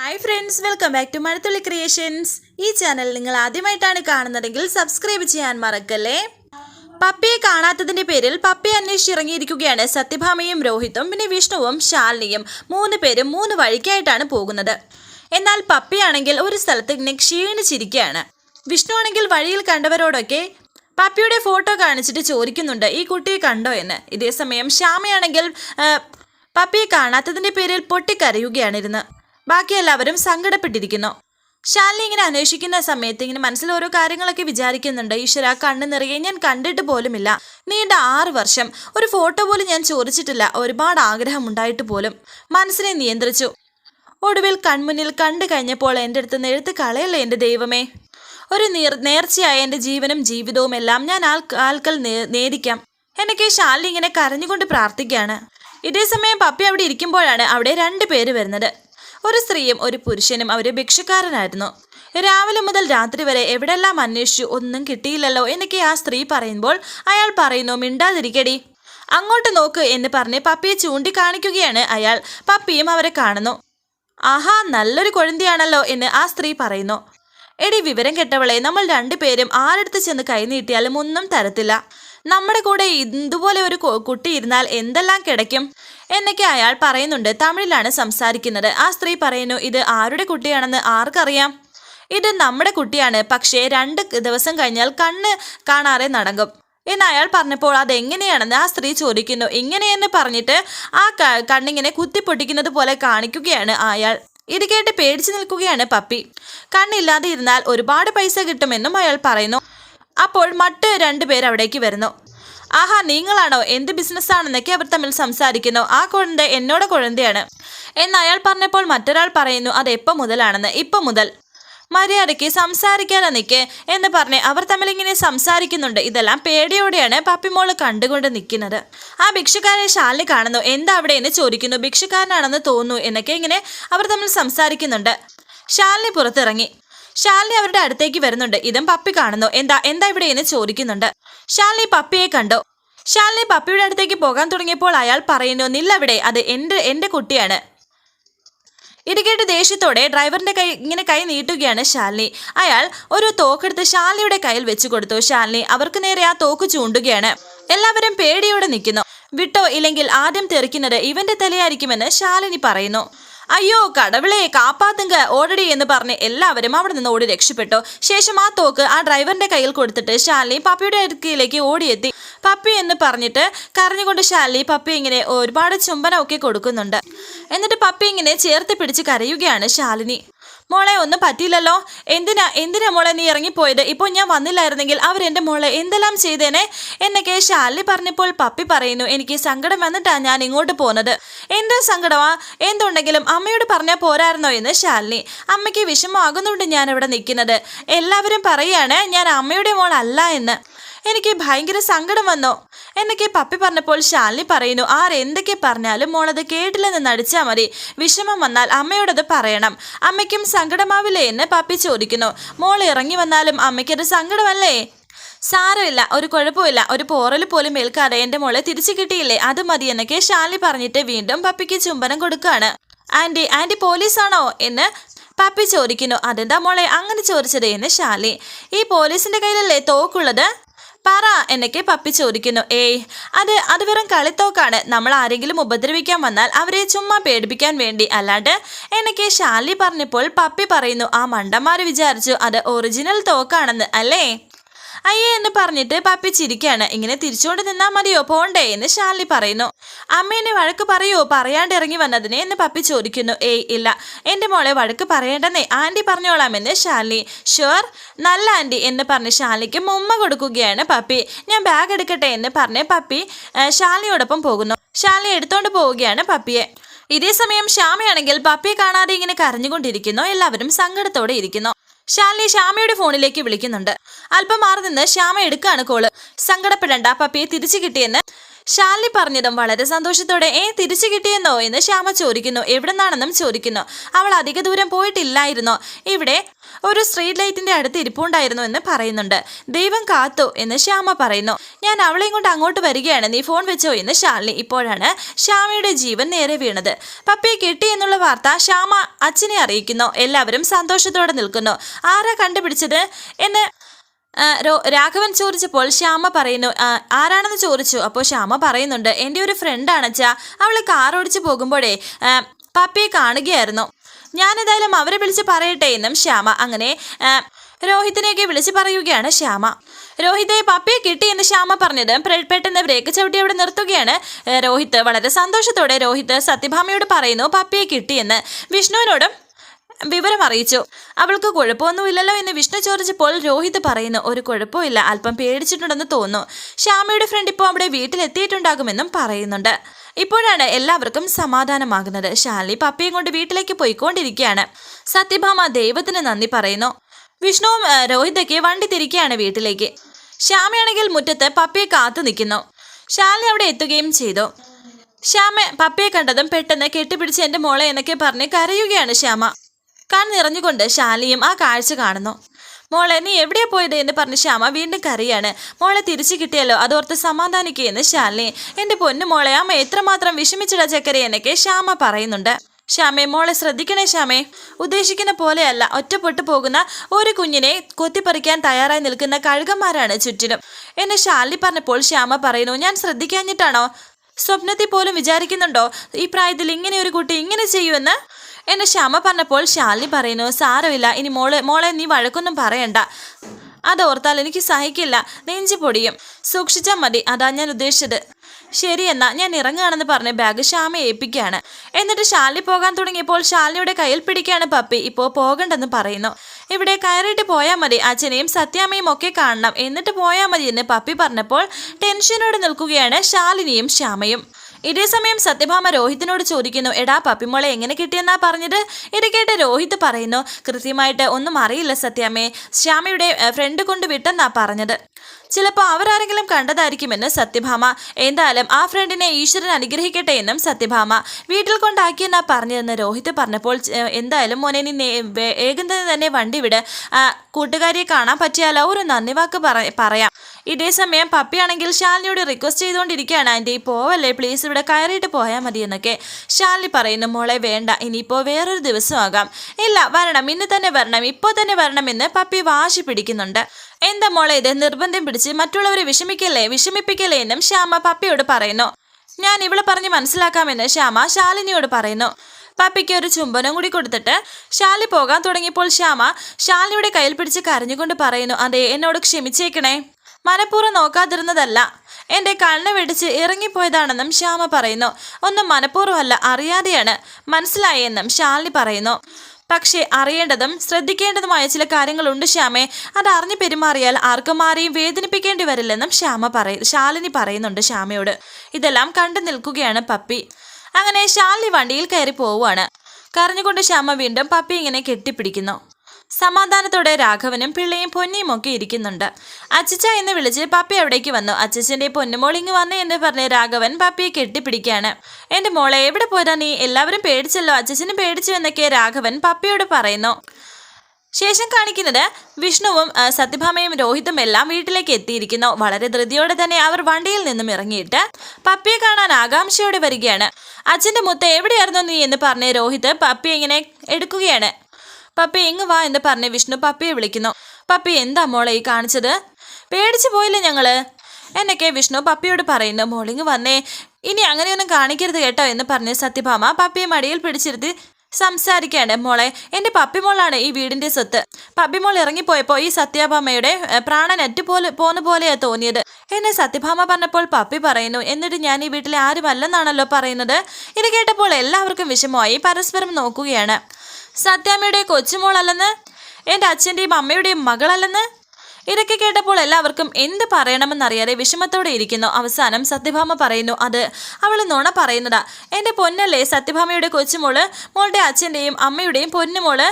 Hi friends welcome back to Mazhathulli creations ഈ channel നിങ്ങൾ ആദ്യമായിട്ടാണ് കാണുന്നതെങ്കിൽ സബ്സ്ക്രൈബ് ചെയ്യാൻ മറക്കല്ലേ? പപ്പിയെ കാണാത്തതിന്റെ പേരിൽ പപ്പിയെ അന്വേഷിച്ചിറങ്ങിയിരിക്കുകയാണ് സത്യഭാമയും രോഹിത്തും പിന്നെ വിഷ്ണുവും ശാലിനിയും. മൂന്ന് പേരും മൂന്ന് വഴിക്കായിട്ടാണ് പോകുന്നത്. എന്നാൽ പപ്പിയാണെങ്കിൽ ഒരു സ്ഥലത്ത് ഇങ്ങനെ ക്ഷീണിച്ചിരിക്കുകയാണ്. വിഷ്ണു ആണെങ്കിൽ വഴിയിൽ കണ്ടവരോടൊക്കെ പപ്പിയുടെ ഫോട്ടോ കാണിച്ചിട്ട് ചോദിക്കുന്നുണ്ട് ഈ കുട്ടിയെ കണ്ടോ എന്ന്. ഇതേസമയം ശ്യാമയാണെങ്കിൽ പപ്പിയെ കാണാത്തതിന്റെ പേരിൽ പൊട്ടിക്കരയുകയാണിരുന്ന്. ബാക്കി എല്ലാവരും സങ്കടപ്പെട്ടിരിക്കുന്നു. ശാലിനി ഇങ്ങനെ അന്വേഷിക്കുന്ന സമയത്ത് ഇങ്ങനെ മനസ്സിൽ ഓരോ കാര്യങ്ങളൊക്കെ വിചാരിക്കുന്നുണ്ട്. ഈശ്വര കണ്ണ് നിറയെ ഞാൻ കണ്ടിട്ട് പോലുമില്ല. നീണ്ട ആറ് വർഷം. ഒരു ഫോട്ടോ പോലും ഞാൻ ചോദിച്ചിട്ടില്ല. ഒരുപാട് ആഗ്രഹം ഉണ്ടായിട്ട് പോലും മനസ്സിനെ നിയന്ത്രിച്ചു. ഒടുവിൽ കൺമുന്നിൽ കണ്ടു കഴിഞ്ഞപ്പോൾ എന്റെ അടുത്ത് നിന്ന് കളയല്ലേ എന്റെ ദൈവമേ? ഒരു നീർ നേർച്ചയായ എന്റെ ജീവനും ജീവിതവും എല്ലാം ഞാൻ ആൾ ആൾക്കൽ നേരിക്കാം. എനിക്ക് ശാലിനി ഇങ്ങനെ കരഞ്ഞുകൊണ്ട് പ്രാർത്ഥിക്കുകയാണ്. ഇതേ സമയം പപ്പി അവിടെ ഇരിക്കുമ്പോഴാണ് അവിടെ രണ്ട് പേര് വരുന്നത്. ഒരു സ്ത്രീയും ഒരു പുരുഷനും അവർ ഭിക്ഷക്കാരനായിരുന്നു. രാവിലെ മുതൽ രാത്രി വരെ എവിടെല്ലാം അന്വേഷിച്ചു ഒന്നും കിട്ടിയില്ലല്ലോ എന്നൊക്കെ ആ സ്ത്രീ പറയുമ്പോൾ അയാൾ പറയുന്നു മിണ്ടാതിരിക്കടി. അങ്ങോട്ട് നോക്ക് എന്ന് പറഞ്ഞ് പപ്പിയെ ചൂണ്ടിക്കാണിക്കുകയാണ് അയാൾ. പപ്പിയും അവരെ കാണുന്നു. ആഹാ നല്ലൊരു കൊഴുന്തിയാണല്ലോ എന്ന് ആ സ്ത്രീ പറയുന്നു. എടി വിവരം കെട്ടവളെ നമ്മൾ രണ്ടുപേരും ആരെടുത്ത് ചെന്ന് കൈനീട്ടിയാലും ഒന്നും തരത്തില്ല. നമ്മുടെ കൂടെ ഇതുപോലെ ഒരു കുട്ടി ഇരുന്നാൽ എന്തെല്ലാം കിടക്കും എന്നൊക്കെ അയാൾ പറയുന്നുണ്ട്. തമിഴിലാണ് സംസാരിക്കുന്നത്. ആ സ്ത്രീ പറയുന്നു ഇത് ആരുടെ കുട്ടിയാണെന്ന് ആർക്കറിയാം? ഇത് നമ്മുടെ കുട്ടിയാണ്. പക്ഷേ രണ്ട് ദിവസം കഴിഞ്ഞാൽ കണ്ണ് കാണാതെ നടങ്ങും എന്ന് അയാൾ പറഞ്ഞപ്പോൾ അതെങ്ങനെയാണെന്ന് ആ സ്ത്രീ ചോദിക്കുന്നു. ഇങ്ങനെയെന്ന് പറഞ്ഞിട്ട് ആ കണ്ണിങ്ങനെ കുത്തിപ്പൊട്ടിക്കുന്നത് പോലെ കാണിക്കുകയാണ് അയാൾ. ഇത് കേട്ട് പേടിച്ചു നിൽക്കുകയാണ് പപ്പി. കണ്ണില്ലാതെ ഇരുന്നാൽ ഒരുപാട് പൈസ കിട്ടുമെന്നും അയാൾ പറയുന്നു. അപ്പോൾ മറ്റ് രണ്ടുപേർ അവിടേക്ക് വരുന്നു. ആഹാ നിങ്ങളാണോ? എന്ത് ബിസിനസ്സാണെന്നൊക്കെ അവർ തമ്മിൽ സംസാരിക്കുന്നു. ആ കുഴന്ത എന്നോട് കുഴന്തയാണ്. എന്ന് അയാൾ പറഞ്ഞപ്പോൾ മറ്റൊരാൾ പറയുന്നു അത് എപ്പോൾ മുതലാണെന്ന്? ഇപ്പം മുതൽ. മര്യാദയ്ക്ക് സംസാരിക്കാതെ നിൽക്ക് എന്ന് പറഞ്ഞ് അവർ തമ്മിൽ ഇങ്ങനെ സംസാരിക്കുന്നുണ്ട്. ഇതെല്ലാം പേടിയോടെയാണ് പപ്പിമോൾ കണ്ടുകൊണ്ട് നിൽക്കുന്നത് ആ ഭിക്ഷക്കാരെ ശാലിനി കാണുന്നു. എന്താ അവിടെ? എന്ന് ചോദിക്കുന്നു. ഭിക്ഷക്കാരനാണെന്ന് തോന്നുന്നു എന്നൊക്കെ ഇങ്ങനെ അവർ തമ്മിൽ സംസാരിക്കുന്നുണ്ട്. ശാലിനി പുറത്തിറങ്ങി. ശാലിനി അവരുടെ അടുത്തേക്ക് വരുന്നുണ്ട്. ഇതും പപ്പി കാണുന്നു. എന്താ എന്താ ഇവിടെ എന്ന് ചോദിക്കുന്നുണ്ട്. ശാലിനി പപ്പിയെ കണ്ടു. ശാലിനി പപ്പിയുടെ അടുത്തേക്ക് പോകാൻ തുടങ്ങിയപ്പോൾ അയാൾ പറയുന്നു നില്ലവിടെ അത് എന്റെ എന്റെ കുട്ടിയാണ്. ഇത് കേട്ട് ദേഷ്യത്തോടെ ഡ്രൈവറിന്റെ കൈ ഇങ്ങനെ കൈ നീട്ടുകയാണ് ശാലിനി. അയാൾ ഒരു തോക്കെടുത്ത് ശാലിനിയുടെ കയ്യിൽ വെച്ചു കൊടുത്തു. ശാലിനി അവർക്ക് നേരെ ആ തോക്ക് ചൂണ്ടുകയാണ്. എല്ലാവരും പേടിയോടെ നിൽക്കുന്നു. വിട്ടോ ഇല്ലെങ്കിൽ ആദ്യം തെറിക്കുന്നത് ഇവന്റെ തലയായിരിക്കുമെന്ന് ശാലിനി പറയുന്നു. അയ്യോ കടവിളെ കാപ്പാത്തുങ്ക ഓടടി എന്ന് പറഞ്ഞ് എല്ലാവരും അവിടെ നിന്ന് ഓടി രക്ഷപ്പെട്ടു. ശേഷം ആ തോക്ക് ആ ഡ്രൈവറിന്റെ കയ്യിൽ കൊടുത്തിട്ട് ശാലിനി പപ്പിയുടെ അടുക്കിലേക്ക് ഓടിയെത്തി. പപ്പി എന്ന് പറഞ്ഞിട്ട് കരഞ്ഞുകൊണ്ട് ശാലിനി പപ്പി ഇങ്ങനെ ഒരുപാട് ചുംബനമൊക്കെ കൊടുക്കുന്നുണ്ട്. എന്നിട്ട് പപ്പി ഇങ്ങനെ ചേർത്ത് പിടിച്ച് കരയുകയാണ് ശാലിനി. മോളെ ഒന്നും പറ്റിയില്ലല്ലോ. എന്തിനാ എന്തിനാ മോളെ നീ ഇറങ്ങിപ്പോയത്? ഇപ്പോൾ ഞാൻ വന്നില്ലായിരുന്നെങ്കിൽ അവരെന്റെ മോളെ എന്തെല്ലാം ചെയ്തേനെ എന്നൊക്കെ ഷാലി പറഞ്ഞപ്പോൾ പപ്പി പറയുന്നു എനിക്ക് സങ്കടം വന്നിട്ടാ ഞാൻ ഇങ്ങോട്ട് പോന്നത്. എന്താ സങ്കടമാ? എന്തുണ്ടെങ്കിലും അമ്മയോട് പറഞ്ഞാൽ പോരായിരുന്നോ? എന്ന് ശാലിനി. അമ്മയ്ക്ക് വിഷമമാകുന്നുണ്ട് ഞാൻ ഇവിടെ നിൽക്കുന്നത്. എല്ലാവരും പറയാണ് ഞാൻ അമ്മയുടെ മോളല്ല എന്ന്. എനിക്ക് ഭയങ്കര സങ്കടം വന്നോ. എന്നൊക്കെ പപ്പി പറഞ്ഞപ്പോൾ ശാലിനി പറയുന്നു ആരെന്തൊക്കെ പറഞ്ഞാലും മോളത് കേട്ടില്ലെന്ന് നടിച്ചാൽ മതി. വിഷമം വന്നാൽ അമ്മയോടത് പറയണം. അമ്മയ്ക്കും സങ്കടമാവില്ലേ എന്ന് പപ്പി ചോദിക്കുന്നു. മോൾ ഇറങ്ങി വന്നാലും അമ്മയ്ക്കത് സങ്കടമല്ലേ? സാരമില്ല ഒരു കുഴപ്പമില്ല ഒരു പോറൽ പോലും ഏൽക്കാതെ എന്റെ മോളെ തിരിച്ചു കിട്ടിയില്ലേ? അത് മതി എന്നൊക്കെ ശാലിനി പറഞ്ഞിട്ട് വീണ്ടും പപ്പിക്ക് ചുംബനം കൊടുക്കുകയാണ് ആന്റി ആന്റി പോലീസാണോ? എന്ന് പപ്പി ചോദിക്കുന്നു. അതെന്താ മോളെ അങ്ങനെ ചോദിച്ചത്? എന്ന് ശാലി ഈ പോലീസിന്റെ കയ്യിലല്ലേ തോക്കുള്ളത്? പറ എന്നൊക്കെ പപ്പി ചോദിക്കുന്നു. ഏയ് അത് അത് വെറും കളിത്തോക്കാണ്. നമ്മൾ ആരെങ്കിലും ഉപദ്രവിക്കാൻ വന്നാൽ അവരെ ചുമ്മാ പേടിപ്പിക്കാൻ വേണ്ടി. അല്ലാണ്ട് എന്നൊക്കെ ഷാലി പറഞ്ഞപ്പോൾ പപ്പി പറയുന്നു ആ മണ്ടന്മാർ വിചാരിച്ചു അത് ഒറിജിനൽ തോക്കാണെന്ന് അല്ലേ? അയ്യേ എന്ന് പറഞ്ഞിട്ട് പപ്പി ചിരിക്കുകയാണ് ഇങ്ങനെ തിരിച്ചുകൊണ്ട് നിന്നാ മതിയോ? പോണ്ടേ എന്ന് ശാലിനി പറയുന്നു. അമ്മേനെ വഴക്ക് പറയോ? പറയാണ്ട് ഇറങ്ങി വന്നതിനെ എന്ന് പപ്പി ചോദിക്കുന്നു. ഏയ് ഇല്ല. എന്റെ മോളെ വഴക്ക് പറയേണ്ടെന്നേ ആന്റി പറഞ്ഞോളാമെന്ന് ശാലിനി. ഷുവർ? നല്ല ആന്റി എന്ന് പറഞ്ഞ് ശാലിനിക്ക് മുമ്മ കൊടുക്കുകയാണ് പപ്പി. ഞാൻ ബാഗ് എടുക്കട്ടെ എന്ന് പറഞ്ഞ് പപ്പി ഷാർലിയോടൊപ്പം പോകുന്നു. ശാലിനി എടുത്തോണ്ട് പോവുകയാണ് പപ്പിയെ. ഇതേ സമയം ശ്യാമയാണെങ്കിൽ പപ്പിയെ കാണാതെ ഇങ്ങനെ കരഞ്ഞുകൊണ്ടിരിക്കുന്നു. എല്ലാവരും സങ്കടത്തോടെ ഇരിക്കുന്നു. ശാലിനി ശ്യാമയുടെ ഫോണിലേക്ക് വിളിക്കുന്നുണ്ട്. അല്പം മാറി നിന്ന് ശ്യാമ എടുക്കാണ് കോൾ. സങ്കടപ്പെടണ്ട പപ്പിയെ തിരിച്ചു കിട്ടിയെന്ന് ശാലിനി പറഞ്ഞതും വളരെ സന്തോഷത്തോടെ ഏ തിരിച്ചു കിട്ടിയെന്നോ? എന്ന് ശ്യാമ ചോദിക്കുന്നു. എവിടെ നിന്നാണെന്നും ചോദിക്കുന്നു. അവൾ അധിക ദൂരം പോയിട്ടില്ലായിരുന്നു. ഇവിടെ ഒരു സ്ട്രീറ്റ് ലൈറ്റിന്റെ അടുത്ത് ഇരിപ്പുണ്ടായിരുന്നു എന്ന് പറയുന്നുണ്ട്. ദൈവം കാത്തു എന്ന് ശ്യാമ പറയുന്നു. ഞാൻ അവളെയും കൊണ്ട് അങ്ങോട്ട് വരികയാണ്. നീ ഫോൺ വെച്ചോ എന്ന് ശാലിനി ഇപ്പോഴാണ് ശ്യാമയുടെ ജീവൻ നേരെ വീണത്. പപ്പയെ കിട്ടി എന്നുള്ള വാർത്ത ശ്യാമ അച്ഛനെ അറിയിക്കുന്നു. എല്ലാവരും സന്തോഷത്തോടെ നിൽക്കുന്നു. ആരാ കണ്ടുപിടിച്ചത്? എന്ന് രാഘവൻ ചോദിച്ചപ്പോൾ ശ്യാമ പറയുന്നു ആരാണെന്ന് ചോദിച്ചു. അപ്പോൾ ശ്യാമ പറയുന്നുണ്ട് എന്റെ ഒരു ഫ്രണ്ടാണ് അച്ഛാ. അവൾ കാർ ഓടിച്ചു പോകുമ്പോഴേ പപ്പിയെ കാണുകയായിരുന്നു. ഞാനെന്തായാലും അവരെ വിളിച്ച് പറയട്ടെ എന്നും ശ്യാമ അങ്ങനെ രോഹിത്തിനെയൊക്കെ വിളിച്ച് പറയുകയാണ് ശ്യാമ. രോഹിത്തെ പപ്പിയെ കിട്ടി എന്ന് ശ്യാമ പറഞ്ഞത് പെട്ടെന്ന് ബ്രേക്ക് ചവിട്ടി അവിടെ നിർത്തുകയാണ്. രോഹിത് വളരെ സന്തോഷത്തോടെ രോഹിത് സത്യഭാമയോട് പറയുന്നു പപ്പിയെ കിട്ടിയെന്ന് വിഷ്ണുവിനോടും വിവരം അറിയിച്ചു അവൾക്ക് കുഴപ്പമൊന്നുമില്ലല്ലോ എന്ന് വിഷ്ണു ചോദിച്ചപ്പോൾ രോഹിത് പറയുന്നു. ഒരു കുഴപ്പമില്ല അല്പം പേടിച്ചിട്ടുണ്ടെന്ന് തോന്നുന്നു. ശ്യാമയുടെ ഫ്രണ്ട് ഇപ്പോൾ അവിടെ വീട്ടിലെത്തിയിട്ടുണ്ടാകുമെന്നും പറയുന്നുണ്ട്. ഇപ്പോഴാണ് എല്ലാവർക്കും സമാധാനമാകുന്നത്. ശാലി പപ്പിയും കൊണ്ട് വീട്ടിലേക്ക് പോയിക്കൊണ്ടിരിക്കുകയാണ്. സത്യഭാമ ദൈവത്തിന് നന്ദി പറയുന്നു. വിഷ്ണുവും രോഹിതൊക്കെ വണ്ടി തിരിക്കുകയാണ് വീട്ടിലേക്ക്. ശ്യാമയാണെങ്കിൽ മുറ്റത്ത് പപ്പിയെ കാത്തു നിൽക്കുന്നു. ശാലിനി അവിടെ എത്തുകയും ചെയ്തു. ശ്യാമ പപ്പിയെ കണ്ടതും പെട്ടെന്ന് കെട്ടിപ്പിടിച്ച് എന്റെ മോളെ എന്നൊക്കെ പറഞ്ഞ് കരയുകയാണ് ശ്യാമ. കൺ നിറഞ്ഞുകൊണ്ട് ശാലിയും ആ കാഴ്ച കാണുന്നു. മോളെ നീ എവിടെ പോയത് എന്ന് പറഞ്ഞ് ശ്യാമ വീണ്ടും കറിയാണ് മോളെ തിരിച്ചു കിട്ടിയല്ലോ. അതോർത്ത് സമാധാനിക്കുകയെന്ന് ശാലിനി. എന്റെ പൊന്നു മോളെ അമ്മ എത്രമാത്രം വിഷമിച്ചിട ചക്കരെ എന്നൊക്കെ ശ്യാമ പറയുന്നുണ്ട്. ശ്യാമേ മോളെ ശ്രദ്ധിക്കണേ ശ്യാമേ. ഉദ്ദേശിക്കുന്ന പോലെയല്ല. ഒറ്റപ്പെട്ടു പോകുന്ന ഒരു കുഞ്ഞിനെ കൊത്തിപ്പറിക്കാൻ തയ്യാറായി നിൽക്കുന്ന കഴുകന്മാരാണ് ചുറ്റിലും. എന്നെ ശാലി പറഞ്ഞപ്പോൾ ശ്യാമ പറയുന്നു ഞാൻ ശ്രദ്ധിക്കാഞ്ഞിട്ടാണോ? സ്വപ്നത്തിൽ പോലും വിചാരിക്കുന്നുണ്ടോ? ഈ പ്രായത്തിൽ ഇങ്ങനെ ഒരു കുട്ടി ഇങ്ങനെ ചെയ്യുമെന്ന്? എന്നെ ശ്യാമ പറഞ്ഞപ്പോൾ ശാലിനി പറയുന്നു സാരമില്ല ഇനി മോളെ മോളെ നീ വഴക്കൊന്നും പറയണ്ട. അതോർത്താൽ എനിക്ക് സഹിക്കില്ല നെഞ്ചു പൊടിയും. സൂക്ഷിച്ചാൽ മതി അതാ ഞാൻ ഉദ്ദേശിച്ചത്. ശരി എന്നാ ഞാൻ ഇറങ്ങുകയാണെന്ന് പറഞ്ഞ് ബാഗ് ശ്യാമയെ ഏൽപ്പിക്കുകയാണ്. എന്നിട്ട് ഷാലി പോകാൻ തുടങ്ങിയപ്പോൾ ശാലിനിയുടെ കയ്യിൽ പിടിക്കുകയാണ് പപ്പി. ഇപ്പോൾ പോകണ്ടെന്ന് പറയുന്നു. ഇവിടെ കയറിയിട്ട് പോയാൽ മതി അച്ഛനെയും സത്യാമ്മയും ഒക്കെ കാണണം. എന്നിട്ട് പോയാൽ മതി എന്ന് പപ്പി പറഞ്ഞപ്പോൾ ടെൻഷനോടെ നിൽക്കുകയാണ് ശാലിനിയും ശ്യാമയും. ഇതേ സമയം സത്യഭാമ രോഹിത്തിനോട് ചോദിക്കുന്നു എടാ പപ്പിമോളെ എങ്ങനെ കിട്ടിയെന്നാ പറഞ്ഞത്? ഇത് കേട്ട് രോഹിത് പറയുന്നു കൃത്യമായിട്ട് ഒന്നും അറിയില്ല സത്യാമ്മേ. ശ്യാമയുടെ ഫ്രണ്ട് കൊണ്ട് വിട്ടെന്നാ പറഞ്ഞത്. ചിലപ്പോൾ അവരാരെങ്കിലും കണ്ടതായിരിക്കുമെന്ന് സത്യഭാമ. എന്തായാലും ആ ഫ്രണ്ടിനെ ഈശ്വരൻ അനുഗ്രഹിക്കട്ടെ എന്നും സത്യഭാമ. വീട്ടിൽ കൊണ്ടാക്കിയെന്നാ പറഞ്ഞതെന്ന് രോഹിത് പറഞ്ഞപ്പോൾ എന്തായാലും മോനെ നീ വേഗം തന്നെ വണ്ടി വിട്. കൂട്ടുകാരിയെ കാണാൻ പറ്റിയാലോ? ഒരു നന്ദി വാക്ക് പറയാം. ഇതേ സമയം പപ്പിയാണെങ്കിൽ ശാലിനിയോട് റിക്വസ്റ്റ് ചെയ്തുകൊണ്ടിരിക്കുകയാണ്. ആന്റി പോവല്ലേ? പ്ലീസ് ഇവിടെ കയറിയിട്ട് പോയാൽ മതി എന്നൊക്കെ ശാലിനി പറയുന്നു. മോളെ വേണ്ട. ഇനിയിപ്പോൾ വേറൊരു ദിവസമാകാം ഇല്ല വരണം. ഇന്ന് തന്നെ വരണം. ഇപ്പോൾ തന്നെ വരണമെന്ന് പപ്പി വാശി പിടിക്കുന്നുണ്ട്. എന്താ മോളെ ഇത്? നിർബന്ധം പിടിച്ച് മറ്റുള്ളവരെ വിഷമിക്കല്ലേ? വിഷമിപ്പിക്കല്ലേ എന്നും ശ്യാമ പപ്പിയോട് പറയുന്നു. ഞാൻ ഇവിടെ പറഞ്ഞ് മനസ്സിലാക്കാമെന്ന് ശ്യാമ ശാലിനിയോട് പറയുന്നു. പപ്പിക്ക് ഒരു ചുംബനം കൂടി കൊടുത്തിട്ട് ശാലി പോകാൻ തുടങ്ങിയപ്പോൾ ശ്യാമ ശാലിയുടെ കയ്യിൽ പിടിച്ച് കരഞ്ഞുകൊണ്ട് പറയുന്നു അതെ എന്നോട് ക്ഷമിച്ചേക്കണേ. മനഃപൂർവം നോക്കാതിരുന്നതല്ല. എന്റെ കണ്ണ് വെടിച്ച് ഇറങ്ങിപ്പോയതാണെന്നും ശ്യാമ പറയുന്നു. ഒന്നും മനഃപൂർവമല്ല അറിയാതെയാണ് മനസ്സിലായെന്നും ശാലിനി പറയുന്നു. പക്ഷേ അറിയേണ്ടതും ശ്രദ്ധിക്കേണ്ടതുമായ ചില കാര്യങ്ങളുണ്ട് ശ്യാമേ. അത് അറിഞ്ഞു പെരുമാറിയാൽ ആർക്കും ആരെയും വേദനിപ്പിക്കേണ്ടി വരില്ലെന്നും ശ്യാമ പറയ ശാലിനി പറയുന്നുണ്ട് ശ്യാമയോട്. ഇതെല്ലാം കണ്ടു നിൽക്കുകയാണ് പപ്പി. അങ്ങനെ ശാലിനി വണ്ടിയിൽ കയറി പോവുകയാണ്. കരഞ്ഞുകൊണ്ട് ശ്യാമ വീണ്ടും പപ്പി ഇങ്ങനെ കെട്ടിപ്പിടിക്കുന്നു. സമാധാനത്തോടെ രാഘവനും പിള്ളയും പൊന്നിയും ഒക്കെ ഇരിക്കുന്നുണ്ട്. അച്ചച്ച എന്ന് വിളിച്ച് പപ്പി അവിടേക്ക് വന്നു. അച്ചച്ചന്റെ പൊന്നുമോൾ ഇങ്ങ് വന്നു എന്ന് പറഞ്ഞ് രാഘവൻ പപ്പിയെ കെട്ടിപ്പിടിക്കുകയാണ്. എന്റെ മോളെ എവിടെ പോരാ നീ? എല്ലാവരും പേടിച്ചല്ലോ. അച്ചച്ചനും പേടിച്ചു എന്നൊക്കെ രാഘവൻ പപ്പിയോട് പറയുന്നു. ശേഷം കാണിക്കുന്നത് വിഷ്ണുവും സത്യഭാമയും രോഹിതും എല്ലാം വീട്ടിലേക്ക് എത്തിയിരിക്കുന്നു. വളരെ ധൃതിയോടെ തന്നെ അവർ വണ്ടിയിൽ നിന്നും ഇറങ്ങിയിട്ട് പപ്പിയെ കാണാൻ ആകാംക്ഷയോടെ വരികയാണ്. അച്ഛന്റെ മുത്ത എവിടെയായിരുന്നു നീ? എന്ന് പറഞ്ഞ് രോഹിത് പപ്പി ഇങ്ങനെ എടുക്കുകയാണ്. പപ്പി ഇങ്ങ് വാ എന്ന് പറഞ്ഞ് വിഷ്ണു പപ്പിയെ വിളിക്കുന്നു. പപ്പി എന്താ മോളെ ഈ കാണിച്ചത്? പേടിച്ചു പോയില്ലേ ഞങ്ങൾ? എന്നൊക്കെ വിഷ്ണു പപ്പിയോട് പറയുന്നു. മോളിങ് വന്നേ. ഇനി അങ്ങനെയൊന്നും കാണിക്കരുത് കേട്ടോ എന്ന് പറഞ്ഞ് സത്യഭാമ പപ്പിയെ മടിയിൽ പിടിച്ചിരുത്തി സംസാരിക്കാണ് മോളെ എന്റെ പപ്പിമോളാണ് ഈ വീടിന്റെ സ്വത്ത്. പപ്പിമോൾ ഇറങ്ങിപ്പോയപ്പോ ഈ സത്യഭാമയുടെ ഏഹ്, പ്രാണൻ അറ്റുപോലെ പോന്ന പോലെയാ തോന്നിയത്. എന്നെ സത്യഭാമ പറഞ്ഞപ്പോൾ പപ്പി പറയുന്നു. എന്നിട്ട് ഞാൻ ഈ വീട്ടിലെ ആരുമല്ലെന്നാണല്ലോ പറയുന്നത്? ഇത് കേട്ടപ്പോൾ എല്ലാവർക്കും വിഷമമായി. പരസ്പരം നോക്കുകയാണ്. സത്യാമ്മയുടെ കൊച്ചുമോളല്ലെന്ന്? എന്റെ അച്ഛന്റെയും അമ്മയുടെയും മകളല്ലെന്ന്? ഇതൊക്കെ കേട്ടപ്പോൾ എല്ലാവർക്കും എന്ത് പറയണമെന്നറിയാതെ വിഷമത്തോടെ ഇരിക്കുന്നു. അവസാനം സത്യഭാമ പറയുന്നു അത് അവൾ നുണ പറയുന്നതാ. എന്റെ പൊന്നല്ലേ സത്യഭാമയുടെ കൊച്ചുമോൾ? മോളുടെ അച്ഛന്റെയും അമ്മയുടെയും പൊന്നുമോൾ?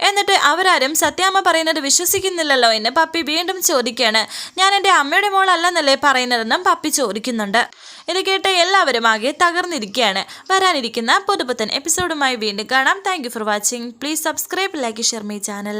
എന്നിട്ട് അവരാരും സത്യാമ്മ പറയുന്നത് വിശ്വസിക്കുന്നില്ലല്ലോ എന്ന് പപ്പി വീണ്ടും ചോദിക്കുകയാണ്. ഞാൻ എന്റെ അമ്മയുടെ മോളല്ലെന്നല്ലേ പറയുന്നതെന്നും പപ്പി ചോദിക്കുന്നുണ്ട്. ഇത് കേട്ട് എല്ലാവരും ആകെ തകർന്നിരിക്കുകയാണ്. വരാനിരിക്കുന്ന പുതുപുത്തൻ എപ്പിസോഡുമായി വീണ്ടും കാണാം. Thank for watching please subscribe like share my channel